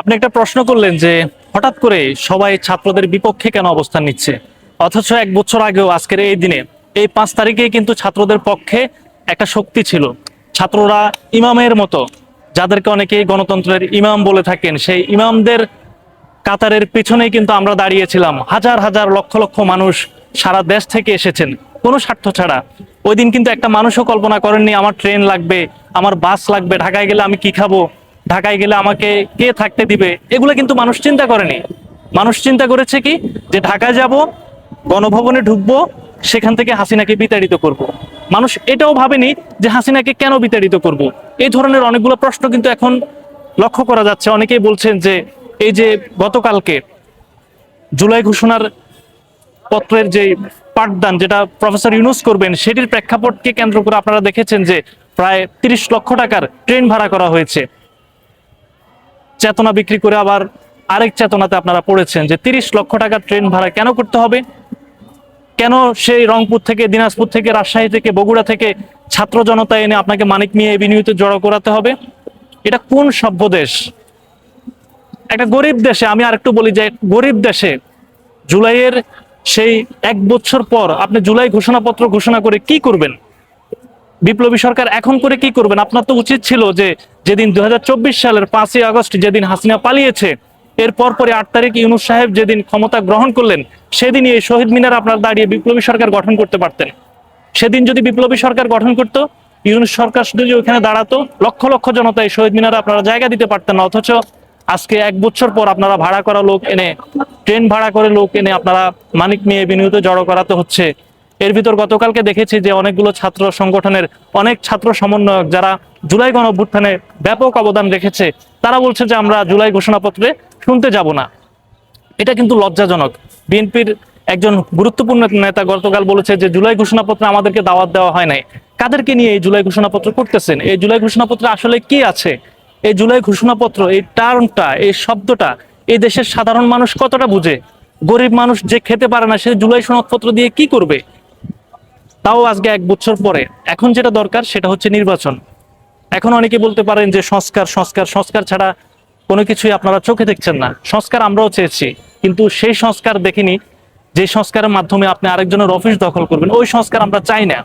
আপনি একটা প্রশ্ন করলেন যে হঠাৎ করে সবাই ছাত্রদের বিপক্ষে কেন অবস্থান নিচ্ছে? অথচ এক বছর আগেও আজকের এই দিনে, এই পাঁচ তারিখে কিন্তু ছাত্রদের পক্ষে একটা শক্তি ছিল। ছাত্ররা ইমামের মতো, যাদেরকে অনেকে গণতন্ত্রের ইমাম বলে থাকেন, সেই ইমামদের কাতারের পিছনেই কিন্তু আমরা দাঁড়িয়েছিলাম। হাজার হাজার লক্ষ লক্ষ মানুষ সারা দেশ থেকে এসেছেন, কোনো স্বার্থ ছাড়া। ওই দিন কিন্তু একটা মানুষও কল্পনা করেননি, আমার ট্রেন লাগবে, আমার বাস লাগবে, ঢাকায় গেলে আমি কি খাব? ঢাকায় গেলে আমাকে কে থাকতে দিবে? এগুলো কিন্তু মানুষ চিন্তা করেনি। মানুষ চিন্তা করেছে কি? যে ঢাকায় যাব, গণভবনে ঢুকবো, সেখান থেকে হাসিনাকে বিতাড়িত করব। মানুষ এটাও ভাবেনি যে হাসিনাকে কেন বিতাড়িত করব। এই ধরনের অনেকগুলো প্রশ্ন কিন্তু এখন লক্ষ্য করা যাচ্ছে। অনেকেই বলছেন যে এই যে গতকালকে জুলাই ঘোষণার পত্রের যে পাঠদান যেটা প্রফেসর ইউনুস করবেন, সেটির প্রেক্ষাপটকে কেন্দ্র করে আপনারা দেখেছেন যে প্রায় তিরিশ লক্ষ টাকার ট্রেন ভাড়া করা হয়েছে। চেতনা বিক্রি করে আবার আরেক চেতনাতে আপনারা পড়েছেন যে তিরিশ লক্ষ টাকার ট্রেন ভাড়া কেন করতে হবে? কেন সেই রংপুর থেকে, দিনাজপুর থেকে, রাজশাহী থেকে, বগুড়া থেকে ছাত্র জনতা এনে আপনাকে মানিক নিয়ে বিনিয়োগে জড়ো করাতে হবে? এটা কোন সভ্য দেশ? একটা গরিব দেশে, আমি আরেকটু বলি যে গরিব দেশে জুলাইয়ের সেই এক বছর পর আপনি জুলাই ঘোষণাপত্র ঘোষণা করে কি করবেন? বিপ্লবী সরকার এখন করে কি করবেন? আপনার তো উচিত ছিল যে যেদিন দু হাজার চব্বিশ সালের পাঁচই আগস্ট যেদিন হাসিনা পালিয়েছে, এর পর পরে আট তারিখ ইউনুস সাহেব যেদিন ক্ষমতা গ্রহণ করলেন, সেদিনই এই শহীদ মিনার আপনার দাঁড়িয়ে বিপ্লবী সরকার গঠন করতে পারতেন। সেদিন যদি বিপ্লবী সরকার গঠন করত, ইউনুস সরকার যদি ওখানে দাঁড়াতো, লক্ষ লক্ষ জনতা এই শহীদ মিনারে আপনারা জায়গা দিতে পারতেন না, অথচ আজকে এক বছর পর আপনারা ভাড়া করা লোক এনে, ট্রেন ভাড়া করে লোক এনে আপনারা মানিক নিয়ে বিনিয়োগ জড়ো করাতে হচ্ছে। এর ভিতর গতকালকে দেখেছি যে অনেকগুলো ছাত্র সংগঠনের অনেক ছাত্র সমন্বয়ক যারা জুলাই গণ অভ্যুত্থানে ব্যাপক অবদান রেখেছে, তারা বলছে যে আমরা জুলাই ঘোষণাপত্রে শুনতে যাব না। এটা কিন্তু লজ্জাজনক। বিএনপির একজন গুরুত্বপূর্ণ নেতা গতকাল বলেছে যে জুলাই ঘোষণাপত্রে আমাদেরকে দাওয়াত দেওয়া হয় নাই। কাদেরকে নিয়ে এই জুলাই ঘোষণাপত্র করতেছেন? এই জুলাই ঘোষণাপত্রে আসলে কি আছে? এই জুলাই ঘোষণাপত্র, এই টার্মটা, এই শব্দটা এই দেশের সাধারণ মানুষ কতটা বুঝে? গরিব মানুষ যে খেতে পারে না, সে জুলাই সনদপত্র দিয়ে কি করবে? তাও আজকে এক বছর পরে। এখন যেটা দরকার সেটা হচ্ছে নির্বাচন। এখন অনেকে বলতে পারেন যে সংস্কার সংস্কার সংস্কার ছাড়া কোনো কিছুই আপনারা চোখে দেখছেন না। সংস্কার আমরাও চেয়েছি, কিন্তু সেই সংস্কার দেখিনি। যে সংস্কারের মাধ্যমে আপনি আরেকজনের অফিস দখল করবেন, ওই সংস্কার আমরা চাই না।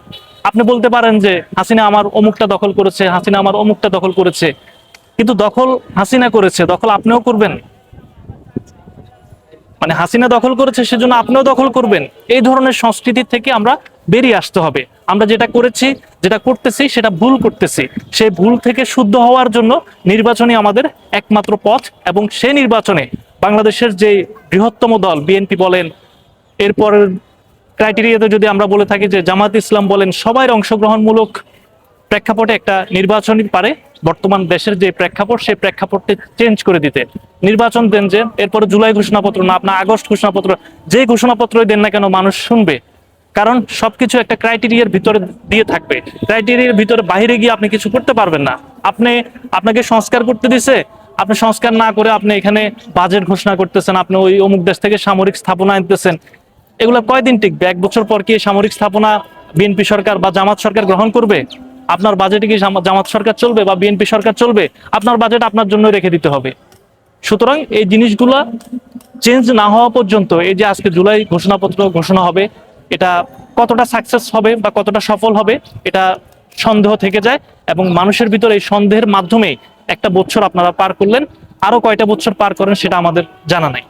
আপনি বলতে পারেন যে হাসিনা আমার অমুকটা দখল করেছে, হাসিনা আমার অমুকটা দখল করেছে। কিন্তু দখল হাসিনা করেছে, দখল আপনিও করবেন। মানে হাসিনা দখল করেছে, সেজন্য আপনিও দখল করবেন। এই ধরনের সংস্কৃতি থেকে আমরা বেরিয়ে আসতে হবে। আমরা যেটা করেছি, যেটা করতেছি, সেটা ভুল করতেছি। সেই ভুল থেকে শুদ্ধ হওয়ার জন্য নির্বাচনই আমাদের একমাত্র পথ এবং সেই নির্বাচনে বাংলাদেশের যে বৃহত্তম দল, বিএনপি বলেন, এরপরের ক্রাইটেরিয়াতে যদি আমরা বলে থাকি যে জামাত ইসলাম বলেন, সবাই অংশগ্রহণমূলক প্রেক্ষাপটে একটা নির্বাচনই পারে। বর্তমান দেশের যে প্রেক্ষাপট, সেই প্রেক্ষাপটটি চেঞ্জ করে দিতে। নির্বাচন দেন যে, এরপরে জুলাই ঘোষণাপত্র না আপনার আগস্ট ঘোষণাপত্র, যে ঘোষণাপত্রই দেন না কেন, মানুষ শুনবে। কারণ সবকিছু একটা ক্রাইটেরিয়ার ভিতরে দিয়ে থাকবে। ক্রাইটেরিয়ার ভিতরে বাইরে গিয়ে আপনি কিছু করতে পারবেন না। আপনি আপনাকে সংস্কার করতে দিছে, আপনি সংস্কার না করে আপনি এখানে বাজেট ঘোষণা করতেছেন, আপনি ওই অমুক দেশ থেকে সামরিক স্থাপনা আনতেছেন। এগুলো কয়দিন টিকবে? এক বছর পর কি সামরিক স্থাপনা বিএনপি সরকার বা জামাত সরকার গ্রহণ করবে? আপনার বাজেটে কি জামাত সরকার চলবে বা বিএনপি সরকার চলবে? আপনার বাজেট আপনার জন্য রেখে দিতে হবে। সুতরাং এই জিনিসগুলা চেঞ্জ না হওয়া পর্যন্ত, এই যে আজকে জুলাই ঘোষণাপত্র ঘোষণা হবে এটা কতটা সাকসেস হবে বা কতটা সফল হবে, এটা সন্দেহ থেকে যায় এবং মানুষের ভিতরে এই সন্দেহের মাধ্যমে একটা বছর আপনারা পার করলেন। আরও কয়টা বছর পার করেন সেটা আমাদের জানা নাই।